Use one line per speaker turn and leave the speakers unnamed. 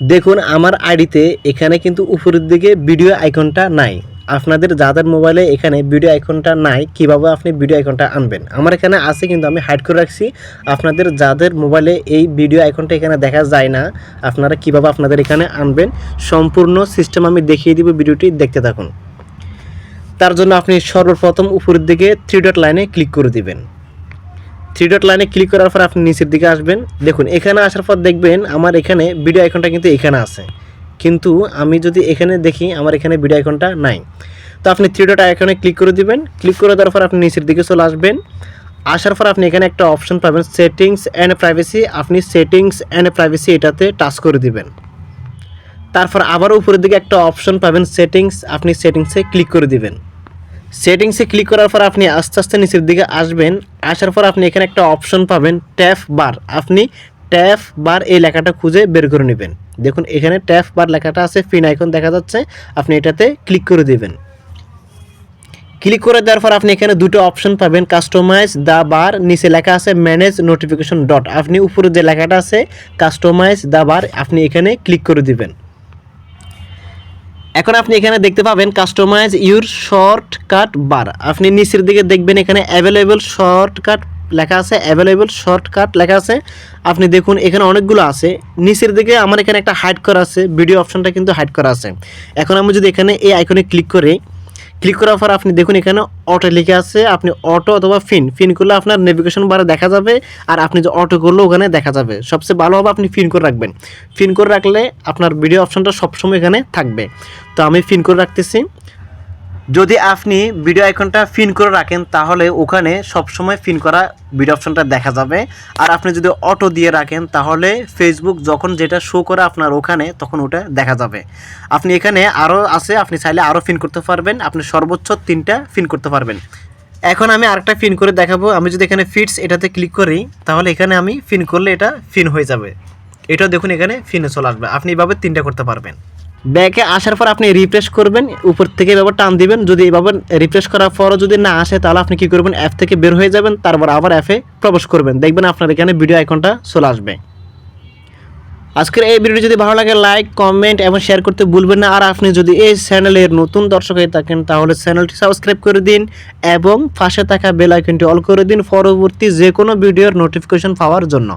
দেখুন, আমার আইডিতে এখানে কিন্তু উপরের দিকে ভিডিও আইকনটা নাই। আপনাদের যাদের মোবাইলে এখানে ভিডিও আইকনটা নাই, কীভাবে আপনি ভিডিও আইকনটা আনবেন? আমার এখানে আছে কিন্তু আমি হাইড করে রাখছি। আপনাদের যাদের মোবাইলে এই ভিডিও আইকনটা এখানে দেখা যায় না, আপনারা কীভাবে আপনাদের এখানে আনবেন? সম্পূর্ণ সিস্টেম আমি দেখিয়ে দিব ভিডিওটি দেখতে থাকুন। তার জন্য আপনি সর্বপ্রথম উপরের দিকে থ্রি ডট লাইনে ক্লিক করে দিবেন। থ্রি ডট লাইনে ক্লিক করার পর আপনি নিচের দিকে আসবেন। দেখুন, এখানে আসার পর দেখবেন আমার এখানে ভিডিও আইকনটা কিন্তু এখানে আছে। কিন্তু আমি যদি এখানে দেখি, আমার এখানে ভিডিও আইকনটা নাই। তো আপনি থ্রি ডট আইকনে ক্লিক করে দিবেন। ক্লিক করে দেওয়ার পর আপনি নিচের দিকে চলে আসবেন। আসার পর আপনি এখানে একটা অপশন পাবেন সেটিংস অ্যান্ড প্রাইভেসি আপনি সেটিংস অ্যান্ড প্রাইভেসি এটাতে টাচ করে দিবেন। তারপর আবারও উপরের দিকে একটা অপশন পাবেন সেটিংস আপনি সেটিংসে ক্লিক করে দিবেন। সেটিংসে ক্লিক করার পর আপনি আস্তে আস্তে নিচের দিকে আসবেন। আসার পর আপনি এখানে একটা অপশন পাবেন ট্যাপ বার আপনি ট্যাপ বার এই লেখাটা খুঁজে বের করে নেবেন। দেখুন, এখানে ট্যাপ বার লেখাটা আছে ফিন আইকন দেখা যাচ্ছে। আপনি এটাতে ক্লিক করে দিবেন। ক্লিক করে দেওয়ার পর আপনি এখানে দুটো অপশন পাবেন কাস্টমাইজ দ্য বার নিচে লেখা আছে ম্যানেজ নোটিফিকেশন ডট আপনি উপরে যে লেখাটা আছে কাস্টমাইজ দ্য বার আপনি এখানে ক্লিক করে দিবেন। এখন আপনি এখানে দেখতে পাবেন কাস্টমাইজ ইউর শর্টকাট বার আপনি নিচের দিকে দেখবেন এখানে অ্যাভেলেবল শর্টকাট লেখা আছে অ্যাভেলেবল শর্টকাট লেখা আছে। আপনি দেখুন এখানে অনেকগুলো আছে। নিচের দিকে আমার এখানে একটা হাইড করা আছে ভিডিও অপশনটা কিন্তু হাইড করা আছে। এখন আমি যদি এখানে এই আইকনে ক্লিক করি ক্লিক করার পর আপনি দেখুন এখানে অটো লিখে আছে, আপনি অটো অথবা ফিন ফিন করলে আপনার নেভিগেশন বারে দেখা যাবে আর আপনি যে অটো করলে ওখানে দেখা যাবে। সবচেয়ে ভালো হবে আপনি ফিন করে রাখবেন। ফিন করে রাখলে আপনার ভিডিও অপশানটা সবসময় এখানে থাকবে। তো আমি ফিন করে রাখতেছি। যদি আপনি ভিডিও আইকনটা ফিন করে রাখেন, তাহলে ওখানে সবসময় ফিন করা ভিডিও অপশনটা দেখা যাবে। আর আপনি যদি অটো দিয়ে রাখেন, তাহলে ফেসবুক যখন যেটা শো করে আপনার ওখানে, তখন ওটা দেখা যাবে। আপনি এখানে আরও আছে, আপনি চাইলে আরও ফিন করতে পারবেন। আপনি সর্বোচ্চ তিনটা ফিন করতে পারবেন। এখন আমি আরেকটা ফিন করে দেখাবো। আমি যদি এখানে ফিটস এটাতে ক্লিক করি, তাহলে এখানে আমি ফিন করলে এটা ফিন হয়ে যাবে। এটাও দেখুন এখানে ফিনে চলে আসবে। আপনি এভাবে তিনটা করতে পারবেন। ব্যাকে আসার পর আপনি রিফ্রেশ করবেন, উপর থেকে এভাবে টান দিবেন। যদি এভাবে রিফ্রেশ করার পরও যদি না আসে, তাহলে আপনি কি করবেন? অ্যাপ থেকে বের হয়ে যাবেন, তারপর আবার অ্যাপে প্রবেশ করবেন। দেখবেন আপনার এখানে ভিডিও আইকনটা চলে আসবে। আজকের এই ভিডিওটি যদি ভালো লাগে লাইক কমেন্ট এবং শেয়ার করতে ভুলবেন না। আর আপনি যদি এই চ্যানেলের নতুন দর্শক হয়ে থাকেন, তাহলে চ্যানেলটি সাবস্ক্রাইব করে দিন এবং পাশে থাকা বেল আইকনটি অল করে দিন পরবর্তী যে কোনো ভিডিওর নোটিফিকেশন পাওয়ার জন্য।